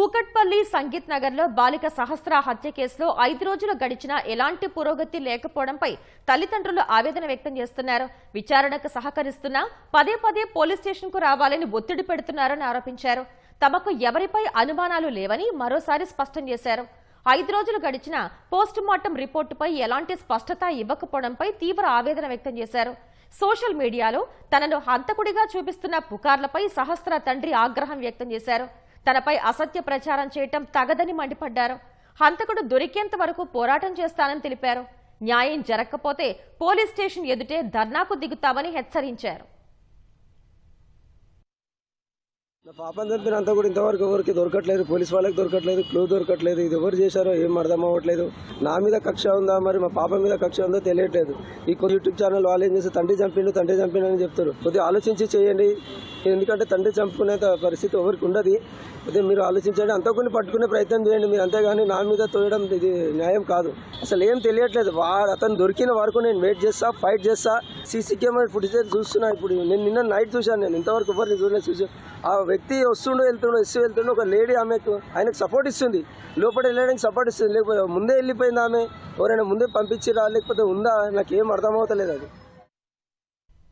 కూకట్పల్లి సంగీత్ నగర్లో బాలిక సహస్ర హత్య కేసులో ఐదు రోజులు గడిచినా ఎలాంటి పురోగతి లేకపోవడంపై తల్లిదండ్రులు ఆవేదన వ్యక్తం చేస్తున్నారు. విచారణకు సహకరిస్తున్నా పదే పదే పోలీస్ స్టేషన్కు రావాలని ఒత్తిడి పెడుతున్నారని ఆరోపించారు. తమకు ఎవరిపై అనుమానాలు లేవని మరోసారి స్పష్టం చేశారు. ఐదు రోజులు గడిచిన పోస్టుమార్టం రిపోర్టుపై ఎలాంటి స్పష్టత ఇవ్వకపోవడంపై తీవ్ర ఆవేదన వ్యక్తం చేశారు. సోషల్ మీడియాలో తనను హంతకుడిగా చూపిస్తున్న పుకార్లపై సహస్ర తండ్రి ఆగ్రహం వ్యక్తం చేశారు. తనపై అసత్య ప్రచారం చేయటం తగదని మండిపడ్డారు. హంతకుడు దొరికేంత వరకు పోరాటం చేస్తానని తెలిపారు. న్యాయం జరగకపోతే పోలీస్ స్టేషన్ ఎదుటే ధర్నాకు దిగుతామని హెచ్చరించారు. నా పాపం చంపినంత కూడా ఇంతవరకు ఎవరికి దొరకట్లేదు పోలీస్ వాళ్ళకి దొరకట్లేదు క్లూ దొరకట్లేదు. ఇది ఎవరు చేశారో ఏం అర్థం అవ్వట్లేదు. నా మీద కక్ష ఉందా మరి మా పాప మీద కక్ష ఉందో తెలియట్లేదు. ఈ కొన్ని యూట్యూబ్ ఛానల్ వాళ్ళు ఏం చేస్తే తండ్రి చంపిండు తండ్రి చంపిండు అని చెప్తారు. కొద్దిగా ఆలోచించి చేయండి. ఎందుకంటే తండ్రి చంపుకునే పరిస్థితి ఎవరికి ఉండదు. అదే మీరు ఆలోచించండి. అంతకుని పట్టుకునే ప్రయత్నం చేయండి. మీరు అంతేగాని నా మీద తోయడం ఇది న్యాయం కాదు. అసలు ఏం తెలియట్లేదు. వాడు అతను దొరికిన వరకు నేను వెయిట్ చేస్తా ఫైట్ చేస్తా. సీసీ కెమెరా ఫుటేజ్ చూస్తున్నా. ఇప్పుడు నేను నిన్న నైట్ చూశాను నేను. ఇంతవరకు ఎవరిని చూడలేదు చూసాను వ్యక్తి వస్తుండో వెళ్తుండో ఎస్సీ వెళ్తుండో ఒక లేడీ ఆమెకు ఆయనకు సపోర్ట్ ఇస్తుంది. లోపల వెళ్ళడానికి సపోర్ట్ ఇస్తుంది. లేకపోతే ముందే వెళ్ళిపోయింది ఆమె. ఎవరైనా ముందే పంపించిరా లేకపోతే ఉందా? నాకు ఏం అర్థమవుతలేదు అది.